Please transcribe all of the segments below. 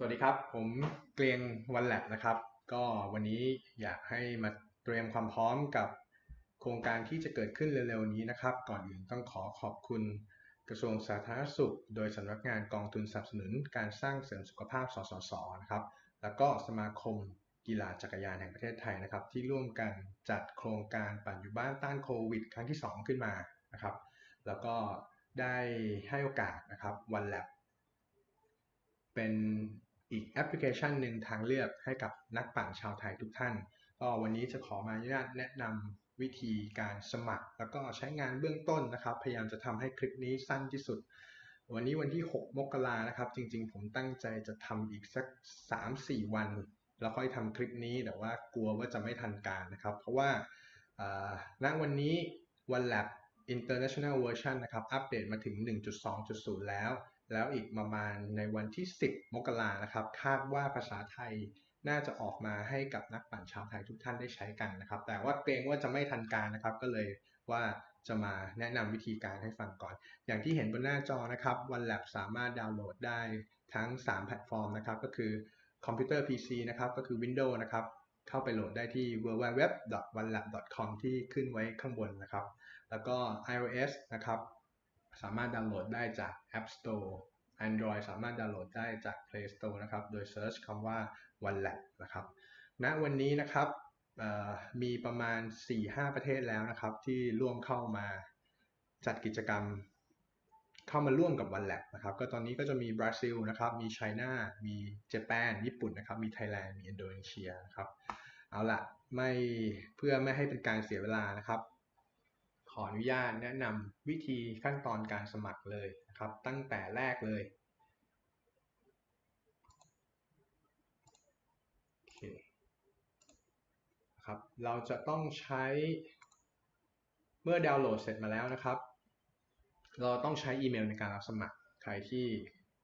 สวัสดีครับ ผมเกรียงวันแลบนะครับ ก็วันนี้อยากให้มาเตรียมความพร้อมกับโครงการที่จะเกิดขึ้นเร็วๆนี้นะครับ ก่อนอื่นต้องขอขอบคุณกระทรวงสาธารณสุข โดยสำนักงานกองทุนสนับสนุนการสร้างเสริมสุขภาพ สสส นะครับ แล้วก็สมาคมกีฬาจักรยานแห่งประเทศไทยนะครับ ที่ร่วมกันจัดโครงการปั่นอยู่บ้านต้านโควิด ครั้งที่ 2 ขึ้นมานะครับ แล้วก็ได้ให้โอกาสนะครับวันแลบเป็น อีกแอปพลิเคชันหนึ่งทางเลือกให้กับนักปั่นชาวไทยทุกท่าน ก็วันนี้จะขอมาอนุญาตแนะนำวิธีการสมัคร แล้วก็ใช้งานเบื้องต้นนะครับ พยายามจะทำให้คลิปนี้สั้นที่สุด วันนี้วันที่ 6 มกรานะครับ จริงๆ ผมตั้งใจจะทำอีกสัก 3-4 วัน แล้วค่อยทำคลิปนี้แต่ว่ากลัวว่าจะไม่ทันการนะครับ เพราะว่าณวันนี้วัน Lab International Version นะครับ อัปเดตมาถึง 1.2.0 แล้ว แล้วอีกประมาณในวันที่ 10 มกรานะครับ คาดว่าภาษาไทยน่าจะออกมาให้กับนักปั่นชาวไทยทุกท่านได้ใช้กันนะครับ แต่ว่าเกรงว่าจะไม่ทันการนะครับ ก็เลยว่าจะมาแนะนำวิธีการให้ฟังก่อน อย่างที่เห็นบนหน้าจอนะครับ One Lab สามารถดาวน์โหลดได้ทั้ง 3 แพลตฟอร์มนะครับ ก็คือคอมพิวเตอร์ PC นะครับ ก็คือ Windows นะครับ เข้าไปโหลดได้ที่ www.onelab.com ที่ขึ้นไว้ข้างบนนะครับ แล้วก็ iOS นะครับ สามารถดาวน์โหลดได้จาก App Store Android สามารถดาวน์โหลดได้จาก Play Store นะครับ โดย search คำว่า OneLab นะครับณวันนี้นะครับมีประมาณ 4-5 ประเทศแล้วนะครับ ที่ร่วมเข้ามาจัดกิจกรรม เข้ามาร่วมกับ OneLab นะครับ ก็ตอนนี้ก็จะมีบราซิลนะครับ มีไชน่า มีญี่ปุ่นญี่ปุ่นนะครับ มีไทยแลนด์ มีอินโดนีเซียนะครับ เอาละไม่เพื่อไม่ให้เป็นการเสียเวลานะครับ ออนุญาตแนะนำวิธีขั้นตอนการสมัครเลยนะครับ ตั้งแต่แรกเลยโอเคครับเราจะต้องใช้เมื่อดาวน์โหลดเสร็จมาแล้วนะครับ เราต้องใช้อีเมลในการรับสมัครใครที่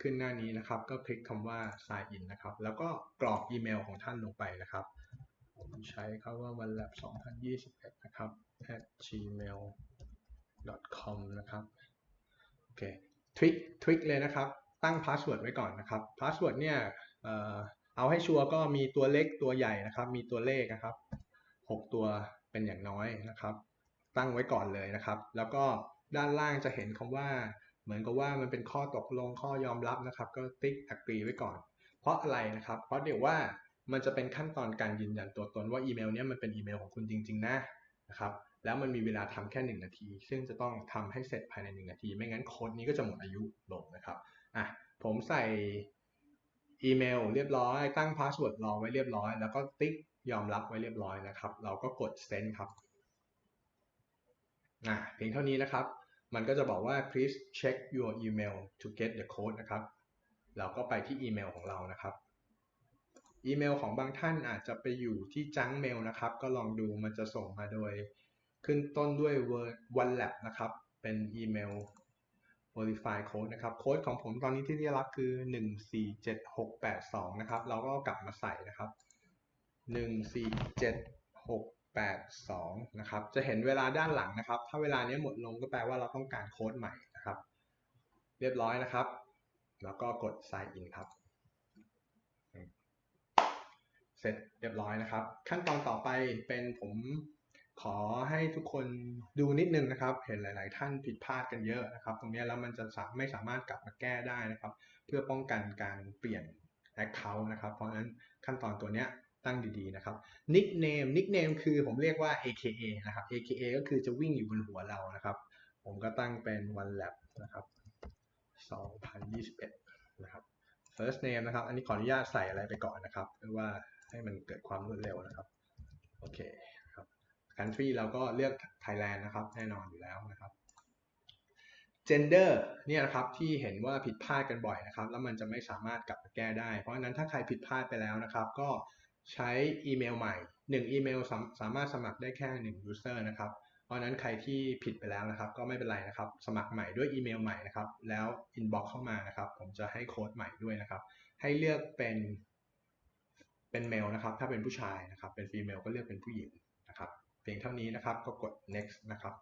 ขึ้นหน้านี้นะครับ ก็คลิกคำว่า sign in นะครับ แล้วก็กรอกอีเมลของท่านลงไปนะครับ ใช้คำว่า OneLab 2021 นะครับ at gmail com นะครับโอเคทริคทริคเลยนะครับ ตั้งพาสเวิร์ดไว้ก่อนนะครับพาสเวิร์ดเนี่ยเอาให้ชัวร์ก็มีตัวเล็กตัวใหญ่นะครับ มีตัวเลขนะครับ 6 ตัวเป็นอย่างน้อยนะครับ ตั้งไว้ก่อนเลยนะครับ แล้วก็ด้านล่างจะเห็นคำว่า เหมือนกับว่ามันเป็นข้อตกลงข้อยอมรับนะครับ ก็ติ๊ก agree ไว้ก่อน เพราะอะไรนะครับ เพราะเดี๋ยวว่า มันจะเป็นขั้นตอนการยืนยันตัวตนว่าอีเมลเนี้ยมันเป็นอีเมลของคุณจริง ๆ นะนะครับแล้วมันมีเวลาทำแค่ 1 นาที ซึ่งจะต้องทำให้เสร็จภายใน 1 นาที ไม่งั้นโค้ดนี้ก็จะหมดอายุลงนะครับอะผมใส่อีเมลเรียบร้อย ตั้งพาสเวิร์ดรอไว้เรียบร้อย แล้วก็ติ๊กยอมรับไว้เรียบร้อยนะครับ เราก็กด send ครับอะเพียงเท่านี้นะครับ มันก็จะบอกว่า please check your email to get the code นะครับ เราก็ไปที่อีเมลของเรานะครับ อีเมลของบางท่านอาจจะไปอยู่ที่จังเมลนะครับ ก็ลองดูมันจะส่งมาโดย ขึ้นต้นด้วย OneLab นะครับ เป็นอีเมล verify code นะครับ โค้ดของผมตอนนี้ที่ได้รับคือ 147682 นะครับ เราก็กลับมาใส่นะครับ 147682 นะครับ จะเห็นเวลาด้านหลังนะครับ ถ้าเวลานี้หมดลงก็แปลว่าเราต้องการโค้ดใหม่นะครับ เรียบร้อยนะครับ แล้วก็กด sign in ครับ เสร็จเรียบร้อยนะครับ ขั้นตอนต่อไปเป็นผมขอให้ทุกคนดูนิดนึงนะครับ เห็นหลาย ๆ ท่านผิดพลาดกันเยอะนะครับ ตรงนี้แล้วมันจะไม่สามารถกลับมาแก้ได้นะครับ เพื่อป้องกันการเปลี่ยน Account นะครับ เพราะฉะนั้นขั้นตอนตัวเนี้ยตั้งดีๆนะครับ Nickname Nickname คือผมเรียกว่า AKA นะครับ AKA ก็คือจะวิ่งอยู่บนหัวเรานะครับ ผมก็ตั้งเป็น One Lab นะครับ2021 นะครับ First name นะครับ อันนี้ขออนุญาตใส่อะไรไปก่อนนะครับเพื่อว่า ให้มันเกิดความรวดเร็วนะครับ โอเคครับ country เราก็เลือก Thailand นะครับ แน่นอนอยู่แล้วนะครับ gender เนี่ยนะครับที่เห็นว่าผิดพลาดกันบ่อยนะครับ แล้วมันจะไม่สามารถกลับมาแก้ได้ เพราะฉะนั้นถ้าใครผิดพลาดไปแล้วนะครับ ก็ใช้อีเมลใหม่ 1 อีเมลสาสามารถสมัครได้แค่ 1 user นะครับ เพราะฉะนั้นใครที่ผิดไปแล้วนะครับ ก็ไม่เป็นไรนะครับ สมัครใหม่ด้วยอีเมลใหม่นะครับ แล้ว inbox เข้ามานะครับ ผมจะให้โค้ดใหม่ด้วยนะครับ ให้เลือกเป็น เป็นเมลนะครับ ถ้าเป็นผู้ชายนะครับ เป็นฟีเมลก็เลือกเป็นผู้หญิงนะครับ เพียงเท่านี้นะครับ ก็กด next นะครับ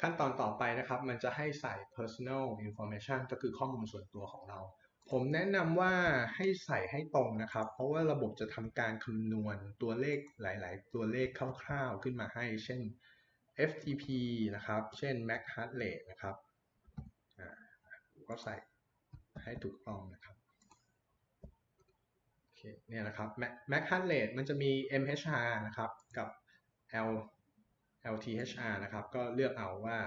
ขั้นตอนต่อไปนะครับ มันจะให้ใส่ personal information ก็คือข้อมูลส่วนตัวของเรา ผมแนะนำว่าให้ใส่ให้ตรงนะครับ เพราะว่าระบบจะทำการคำนวณตัวเลขหลาย ๆ ตัวเลขคร่าว ๆ ขึ้นมาให้ เช่น FTP นะครับ เช่น Mac Heart Rate นะครับ ก็ใส่ให้ถูกต้องนะครับ คเนี่ยนะครับ Mac Mac Heart Rate มันจะมี MHR นะครับกับ L LTHR นะครับ ก็เลือกเอาว่า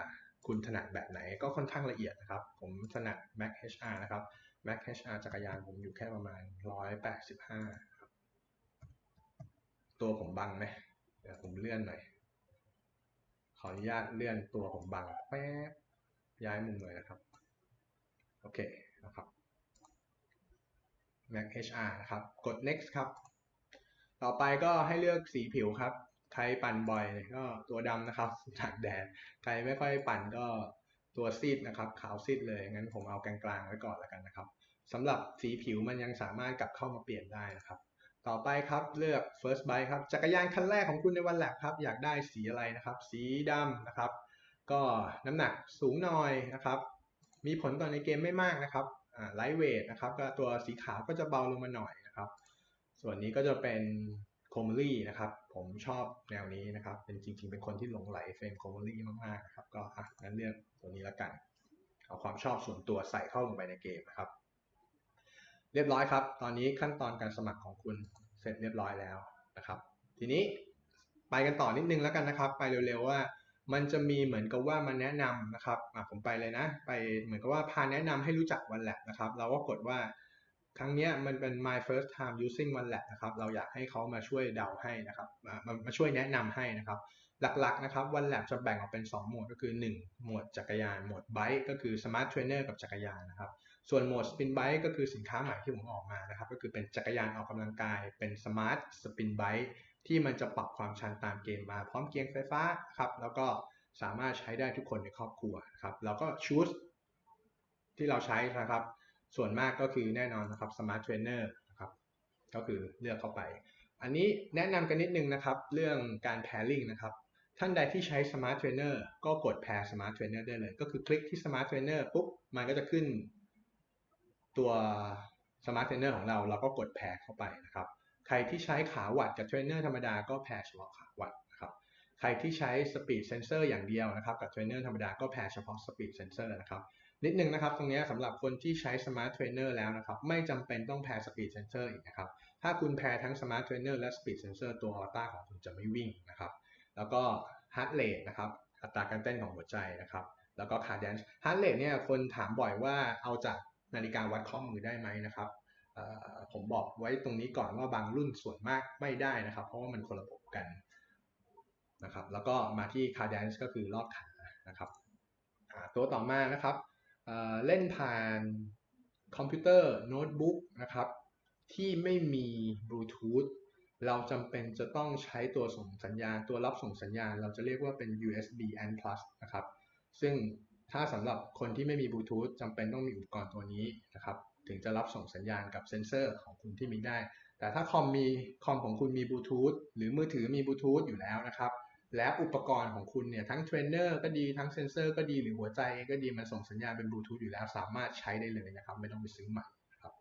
คุณถนัดแบบไหนก็ค่อนข้างละเอียดนะครับ ผมถนัด Mac HR นะครับ Mac HR จักรยานผมอยู่แค่ประมาณ 185ครับตัวผมบังไหมเดี๋ยวผมเลื่อนหน่อย ขออนุญาตเลื่อนตัวผมบังแป๊บย้ายมุมเลยนะครับ โอเคนะครับ Mac HR นะครับ กด next ครับ ต่อไปก็ให้เลือกสีผิวครับ ใครปั่นบ่อยก็ตัวดำนะครับตากแดด ใครไม่ค่อยปั่นก็ตัวซีดนะครับ ขาวซีดเลย งั้นผมเอากลางๆไว้ก่อนแล้วกันนะครับสำหรับสีผิวมันยังสามารถกลับเข้ามาเปลี่ยนได้นะครับ ต่อไปครับเลือก first buy ครับ จักรยานคันแรกของคุณในวันแลบครับ อยากได้สีอะไรนะครับ สีดำนะครับ ก็น้ำหนักสูงหน่อยนะครับ มีผลต่อในเกมไม่มากนะครับ ไลท์เวทนะครับก็ตัวสีขาวก็จะเบาลงมาหน่อยนะครับ ส่วนนี้ก็จะเป็นโคมลี่นะครับ ผมชอบแนวนี้นะครับ เป็นจริง ๆ เป็นคนที่หลงไหลเฟรมโคมลี่มากๆครับ ก็อะงั้นเลือกตัวนี้ละกัน เอาความชอบส่วนตัวใส่เข้าลงไปในเกมนะครับ เรียบร้อยครับ ตอนนี้ขั้นตอนการสมัครของคุณเสร็จเรียบร้อยแล้วนะครับ ทีนี้ไปกันต่อนิดนึงแล้วกันนะครับ ไปเร็วๆว่า มันจะมีเหมือนกับว่ามาแนะนำนะครับผมไปเลยนะ ไปเหมือนกับว่าพาแนะนำให้รู้จักวันแลบนะครับ เราก็กดว่าครั้งนี้มันเป็น my first time using OneLab นะครับ เราอยากให้เขามาช่วยเดาให้นะครับ มามาช่วยแนะนำให้นะครับ หลักๆนะครับ OneLab จะแบ่งออกเป็น 2 หมวดก็คือ 1 หมวดจักรยาน หมวดไบค์ก็คือ Smart Trainer กับจักรยานนะครับ ส่วนโหมด Spin Bike ก็คือสินค้าใหม่ที่ผมออกมานะครับ ก็คือเป็นจักรยานออกกำลังกาย เป็น Smart Spin Bike ที่มันจะปรับความชันตามเกมมาพร้อมเกียงไฟฟ้าครับ แล้วก็สามารถใช้ได้ทุกคนในครอบครัวครับแล้วก็ชูสที่เราใช้นะครับ ส่วนมากก็คือแน่นอนนะครับ Smart Trainer นะครับ ก็คือเลือกเข้าไป อันนี้แนะนำกันนิดนึงนะครับ เรื่องการ pairing นะครับท่านใดที่ใช้ Smart Trainer ก็กด pair Smart Trainer ได้เลย ก็คือคลิกที่ Smart Trainer ปุ๊บ มันก็จะขึ้น ตัว Smart Trainer ของเราเราก็กด pair เข้าไปนะครับ ใครที่ใช้ขาวัดกับเทรนเนอร์ธรรมดาก็ pair เฉพาะขาวัดนะครับ ใครที่ใช้ Speed Sensor อย่างเดียวนะครับกับเทรนเนอร์ธรรมดาก็ pair เฉพาะ Speed Sensor นะครับนิดนึงนะครับตรงนี้สำหรับคนที่ใช้ Smart Trainer แล้วนะครับไม่จำเป็นต้องแพร์ Speed Sensor อีกนะครับถ้าคุณแพร์ทั้ง Smart Trainer และ Speed Sensor ตัว Ultra ของคุณจะไม่วิ่งนะครับแล้วก็ Heart Rate นะครับอัตราการเต้นของหัวใจนะครับแล้วก็ Cadence Heart Rate เนี่ยคนถามบ่อยว่าเอาจาก นาฬิกาวัดข้อมือได้ไหมนะครับผมบอกไว้ตรงนี้ก่อนว่าบางรุ่นส่วนมากไม่ได้นะครับ เพราะว่ามันคนละบบกันนะครับแล้วก็มาที่ Cadence ก็คือรอบขานะครับตัวต่อมานะครับเล่นผ่านคอมพิวเตอร์โน้ตบุ๊กนะครับที่ไม่มีบลูทูธเราจำเป็นจะต้องใช้ตัวส่งสัญญาณ ตัวรับส่งสัญญาณ เราจะเรียกว่าเป็น USB N plus นะครับ ซึ่ง ถ้าสำหรับคนที่ไม่มีบลูทูธจำเป็นต้องมีอุปกรณ์ตัวนี้นะครับถึงจะรับส่งสัญญาณกับเซนเซอร์ของคุณที่มีได้ แต่ถ้าคอมมีคอมของคุณมีบลูทูธหรือมือถือมีบลูทูธอยู่แล้วนะครับ และอุปกรณ์ของคุณเนี่ยทั้งเทรนเนอร์ก็ดีทั้งเซนเซอร์ก็ดีหรือหัวใจเองก็ดีมันส่งสัญญาณเป็นบลูทูธอยู่แล้วสามารถใช้ได้เลยนะครับ ไม่ต้องไปซื้อใหม่ครับ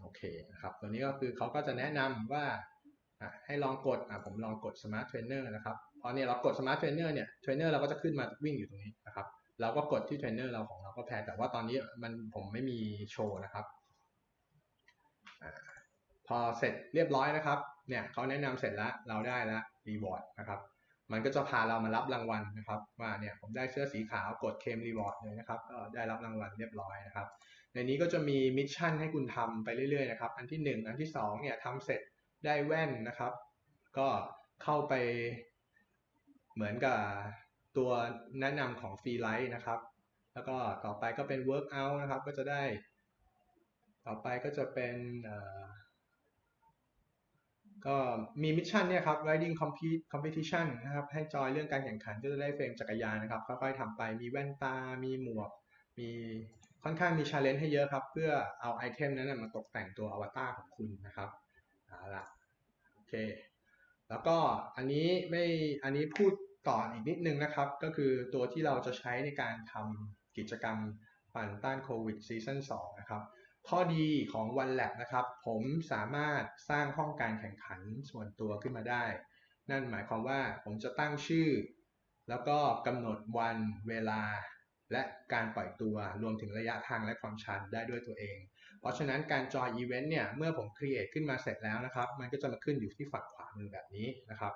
โอเคนะครับตัวนี้ก็คือเขาก็จะแนะนำว่าให้ลองกดผมลองกด Smart Trainer นะครับ พอเนี่ยเรากด Smart Trainer เนี่ยเทรนเนอร์เราก็จะขึ้นมาวิ่งอยู่ตรงนี้นะครับเราก็กดที่เทรนเนอร์เราของเราก็แพ้แต่ว่าตอนนี้มันผมไม่มีโชว์นะครับพอเสร็จเรียบร้อยนะครับเนี่ยเขาแนะนำเสร็จแล้วเราได้แล้วรีวอร์ดนะครับมันก็จะพาเรามารับรางวัลนะครับ ว่าเนี่ยผมได้เสื้อสีขาวกดเคมรีวอร์ดเลยนะครับก็ได้รับรางวัลเรียบร้อยนะครับ ในนี้ก็จะมีมิชชั่นให้คุณทำไปเรื่อยๆนะครับ อันที่ 1 อันที่2เนี่ยทำเสร็จได้แว่นนะครับ ก็เข้าไป เหมือนกับตัวแนะนำของฟรีไลท์นะครับ แล้วก็ต่อไปก็เป็น workout นะครับ ก็จะได้ ต่อไปก็จะเป็นก็มีมิชชั่นเนี่ยครับ riding compete competition นะครับ ให้จอยเรื่องการแข่งขันก็จะได้เฟรมจักรยานนะครับ ค่อยๆทำไป มีแว่นตา มีหมวก มีค่อนข้างมีชาเลนจ์ให้เยอะครับ เพื่อเอาไอเทมนั้นมาตกแต่งตัวอวตารของคุณนะครับ เอาละโอเค แล้วก็อันนี้ไม่อันนี้พูดต่ออีกนิดนึงนะครับ ก็คือตัวที่เราจะใช้ในการทำกิจกรรมปั่นต้านโควิดซีซั่น2นะครับ ข้อดีของวันแลบนะครับ ผมสามารถสร้างห้องการแข่งขันส่วนตัวขึ้นมาได้ นั่นหมายความว่าผมจะตั้งชื่อ แล้วก็กำหนดวันเวลา และการปล่อยตัวรวมถึงระยะทางและความชันได้ด้วยตัวเอง เพราะฉะนั้นการจอยอีเวนต์เนี่ยเมื่อผมครีเอทขึ้นมาเสร็จแล้วนะครับ มันก็จะมาขึ้นอยู่ที่ฝั่งขวามือแบบนี้นะครับ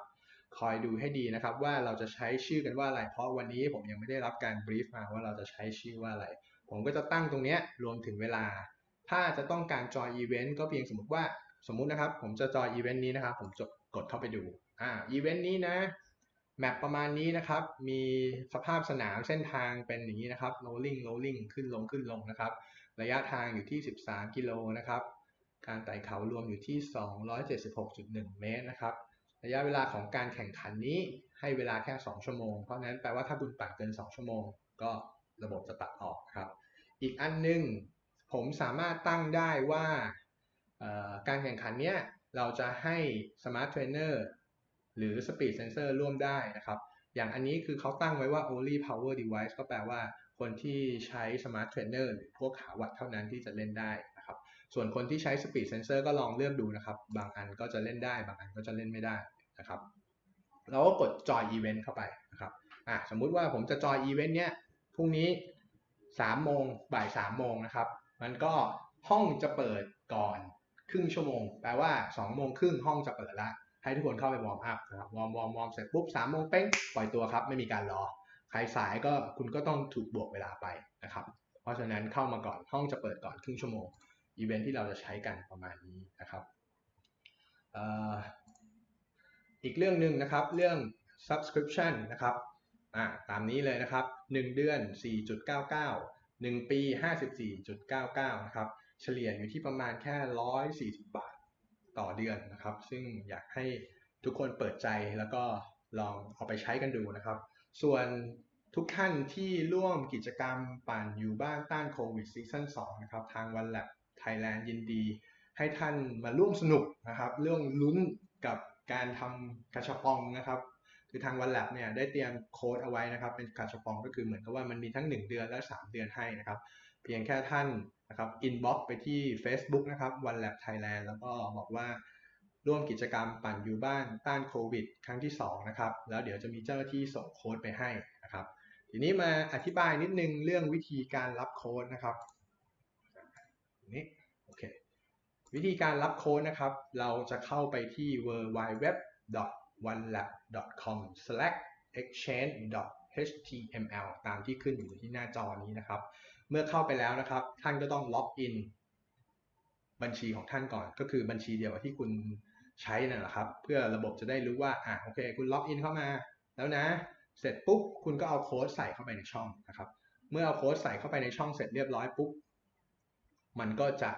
คอยดูให้ดีนะครับว่าเราจะใช้ชื่อกันว่าอะไร เพราะวันนี้ผมยังไม่ได้รับการบรีฟมาว่าเราจะใช้ชื่อว่าอะไร ผมก็จะตั้งตรงนี้รวมถึงเวลา ถ้าจะต้องการจอยอีเวนต์ก็เพียงสมมติว่าสมมุตินะครับ ผมจะจอยอีเวนต์นี้นะครับ ผมจะกดเข้าไปดูอ่าอีเวนต์นี้นะแมปประมาณนี้นะครับ มีสภาพสนามเส้นทางเป็นอย่างนี้นะครับ rolling rolling ขึ้นลงขึ้นลงนะครับ ระยะทางอยู่ที่ 13 กิโลนะครับ การไต่เขารวมอยู่ที่ 276.1 เมตรนะครับ ระยะเวลาของการแข่งขันนี้ให้เวลาแค่ 2 ชั่วโมง เพราะนั้นแปลว่าถ้าคุณปั่นเกิน 2 ชั่วโมง ก็ระบบจะตัดออกครับ อีกอันหนึง ผมสามารถตั้งได้ว่าการแข่งขันเนี้ยเราจะให้ Smart Trainer หรือ Speed Sensor ร่วมได้นะครับ อย่างอันนี้คือเขาตั้งไว้ว่า only power device ก็แปลว่า คนที่ใช้ Smart Trainer หรือพวกขาวัดเท่านั้นที่จะเล่นได้นะครับ ส่วนคนที่ใช้ Speed Sensor ก็ลองเลือกดูนะครับ บางอันก็จะเล่นได้ บางอันก็จะเล่นไม่ได้นะครับเราก็กดจอย Event เข้าไปนะครับอะสมมุติว่าผมจะจอย Event เนี้ยพรุ่งนี้3โมงบ่าย3โมงนะครับ มันก็ห้องจะเปิดก่อนครึ่งชั่วโมง แปลว่า2โมงครึ่งห้องจะเปิดละให้ทุกคนเข้าไปวอร์มอัพนะครับวอร์มวอร์มวอร์มเสร็จปุ๊บ3โมงเป้งปล่อยตัวครับ ไม่มีการรอ ใครสายก็คุณก็ต้องถูกบวกเวลาไปนะครับ เพราะฉะนั้นเข้ามาก่อนห้องจะเปิดก่อนครึ่งชั่วโมงอีเวนท์ที่เราจะใช้กันประมาณนี้นะครับอีกเรื่องหนึ่งนะครับเรื่อง subscription นะครับตามนี้เลยนะครับ 1 เดือน 4.99 1 ปี 54.99 นะครับ เฉลี่ยอยู่ที่ประมาณแค่ 140 บาทต่อเดือนนะครับ ซึ่งอยากให้ทุกคนเปิดใจแล้วก็ลองเอาไปใช้กันดูนะครับ ส่วนทุกท่านที่ร่วมกิจกรรมปั่นอยู่บ้านต้านโควิดซีซั่น2นะครับ ทางวันแลบไทยแลนด์ยินดี ให้ท่านมาร่วมสนุกนะครับ เรื่องลุ้นกับการทำกระชับปองนะครับคือทางวันแลบเนี่ยได้เตรียมโค้ดเอาไว้นะครับ เป็นกระชับปองก็คือเหมือนกับว่ามันมีทั้ง 1 เดือนและ 3 เดือนให้นะครับ เพียงแค่ท่านนะครับอินบ็อกไปที่ Facebook นะครับวันแลบไทยแลนด์แล้วก็บอกว่า ร่วมกิจกรรมปั่นอยู่บ้านต้านโควิด ครั้งที่2นะครับแล้วเดี๋ยวจะมีเจ้าหน้าที่ส่งโค้ดไปให้นะครับ ทีนี้มาอธิบายนิดนึงเรื่องวิธีการรับโค้ดนะครับนี้โอเควิธีการรับโค้ดนะครับ เราจะเข้าไปที่ www.onelab.com/exchange.html ตามที่ขึ้นอยู่ที่หน้าจอนี้นะครับ เมื่อเข้าไปแล้วนะครับ ท่านก็ต้องล็อกอินบัญชีของท่านก่อน ก็คือบัญชีเดียวกับที่คุณ ใช้นั่นแหละครับ เพื่อระบบจะได้รู้ว่าอะโอเค คุณล็อกอินเข้ามาแล้วนะ เสร็จปุ๊บคุณก็เอาโค้ดใส่เข้าไปในช่องนะครับ เมื่อเอาโค้ดใส่เข้าไปในช่องเสร็จเรียบร้อยปุ๊บมันก็จะ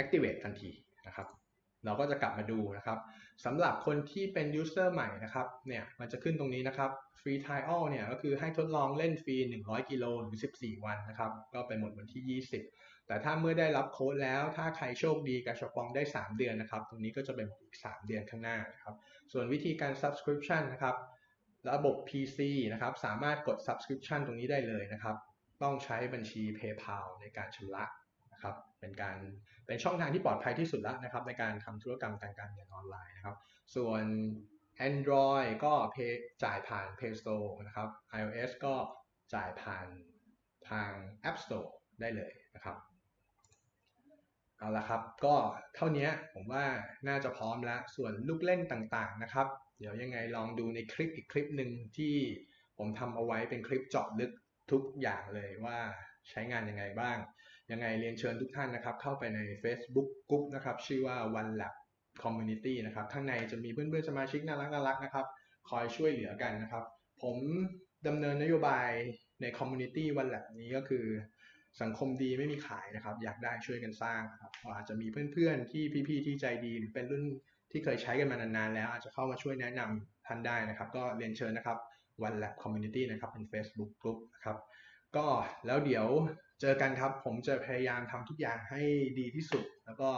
activate ทันทีนะครับ เราก็จะกลับมาดูนะครับสำหรับคนที่เป็น user ใหม่นะครับเนี่ยมันจะขึ้นตรงนี้นะครับ free trial เนี่ยก็คือให้ทดลองเล่นฟรี 100 กิโลหรือ 14 วันนะครับ ก็ไปหมดวันที่ 20 แต่ถ้าเมื่อได้รับโค้ดแล้วถ้าใครโชคดีกระชปองได้ 3 เดือนนะครับ ตรงนี้ก็จะเป็นอีก 3 เดือนข้างหน้านะครับ ส่วนวิธีการ subscription นะครับ ระบบ PC นะครับ สามารถกด subscription ตรงนี้ได้เลยนะครับ ต้องใช้บัญชี PayPal ในการชำระนะครับ เป็นการเป็นช่องทางที่ปลอดภัยที่สุดแล้วนะครับ ในการทำธุรกรรมการการเงินออนไลน์นะครับ ส่วน Android ก็ Pay จ่ายผ่าน Play Store นะครับ iOS ก็จ่ายผ่านทาง App Store ได้เลยนะครับ เอาละครับ ก็เท่านี้ผมว่าน่าจะพร้อมแล้ว ส่วนลูกเล่นต่างๆนะครับ เดี๋ยวยังไงลองดูในคลิปอีกคลิปหนึ่งที่ผมทำเอาไว้เป็นคลิปเจาะลึกทุกอย่างเลยว่าใช้งานยังไงบ้าง ยังไงเรียนเชิญทุกท่านนะครับ เข้าไปใน Facebook กลุ่มนะครับ ชื่อว่า One Lab Community นะครับ ข้างในจะมีเพื่อนๆสมาชิกน่ารักน่ารักนะครับ คอยช่วยเหลือกันนะครับ ผมดำเนินนโยบายใน Community One Lab นี้ก็คือ สังคมดีไม่มีขายนะครับ อยากได้ช่วยกันสร้างครับอาจจะมีเพื่อนๆที่พี่ๆที่ใจดีหรือเป็นรุ่นที่เคยใช้กันมานานๆ แล้วอาจจะเข้ามาช่วยแนะนำท่านได้นะครับ ก็เรียนเชิญนะครับ One Lab Community นะครับเป็น Facebook Group นะครับก็แล้วเดี๋ยวเจอกันครับ ผมจะพยายามทำทุกอย่างให้ดีที่สุด แล้วก็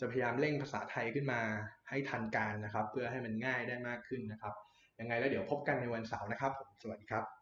จะพยายามเร่งภาษาไทยขึ้นมาให้ทันการนะครับ เพื่อให้มันง่ายได้มากขึ้นนะครับยังไงแล้วเดี๋ยวพบกันในวันเสาร์นะครับผมสวัสดีครับ